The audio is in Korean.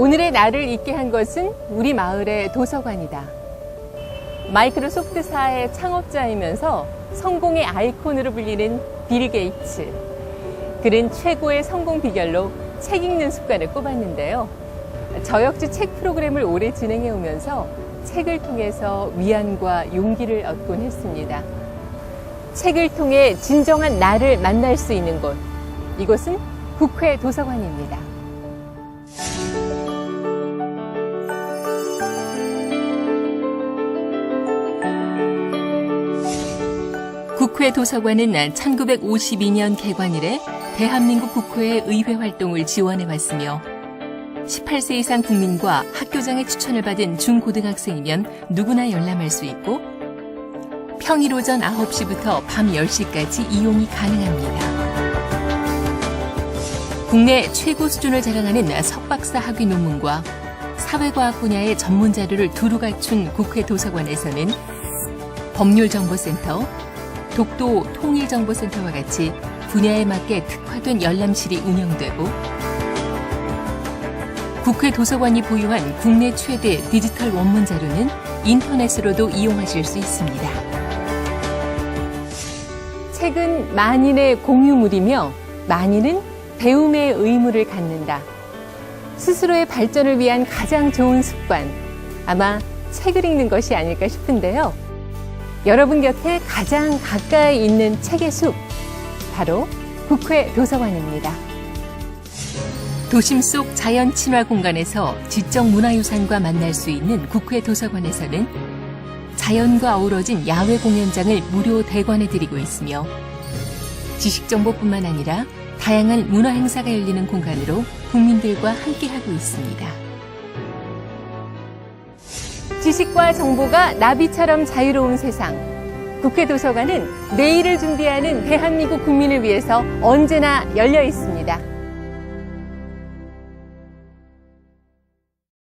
오늘의 나를 있게 한 것은 우리 마을의 도서관이다. 마이크로소프트사의 창업자이면서 성공의 아이콘으로 불리는 빌 게이츠. 그는 최고의 성공 비결로 책 읽는 습관을 꼽았는데요. 저역지 책 프로그램을 오래 진행해 오면서 책을 통해서 위안과 용기를 얻곤 했습니다. 책을 통해 진정한 나를 만날 수 있는 곳. 이곳은 국회 도서관입니다. 국회 도서관은 1952년 개관 이래 대한민국 국회의 의회 활동을 지원해 왔으며 18세 이상 국민과 학교장의 추천을 받은 중고등학생이면 누구나 열람할 수 있고 평일 오전 9시부터 밤 10시까지 이용이 가능합니다. 국내 최고 수준을 자랑하는 석박사 학위 논문과 사회과학 분야의 전문 자료를 두루 갖춘 국회 도서관에서는 법률정보센터, 독도 통일정보센터와 같이 분야에 맞게 특화된 열람실이 운영되고 국회 도서관이 보유한 국내 최대 디지털 원문 자료는 인터넷으로도 이용하실 수 있습니다. 책은 만인의 공유물이며 만인은 배움의 의무를 갖는다. 스스로의 발전을 위한 가장 좋은 습관. 아마 책을 읽는 것이 아닐까 싶은데요. 여러분 곁에 가장 가까이 있는 책의 숲. 바로 국회 도서관입니다. 도심 속 자연 친화 공간에서 지적 문화유산과 만날 수 있는 국회 도서관에서는 자연과 어우러진 야외 공연장을 무료 대관해 드리고 있으며 지식 정보뿐만 아니라 다양한 문화 행사가 열리는 공간으로 국민들과 함께하고 있습니다. 지식과 정보가 나비처럼 자유로운 세상. 국회 도서관은 내일을 준비하는 대한민국 국민을 위해서 언제나 열려 있습니다.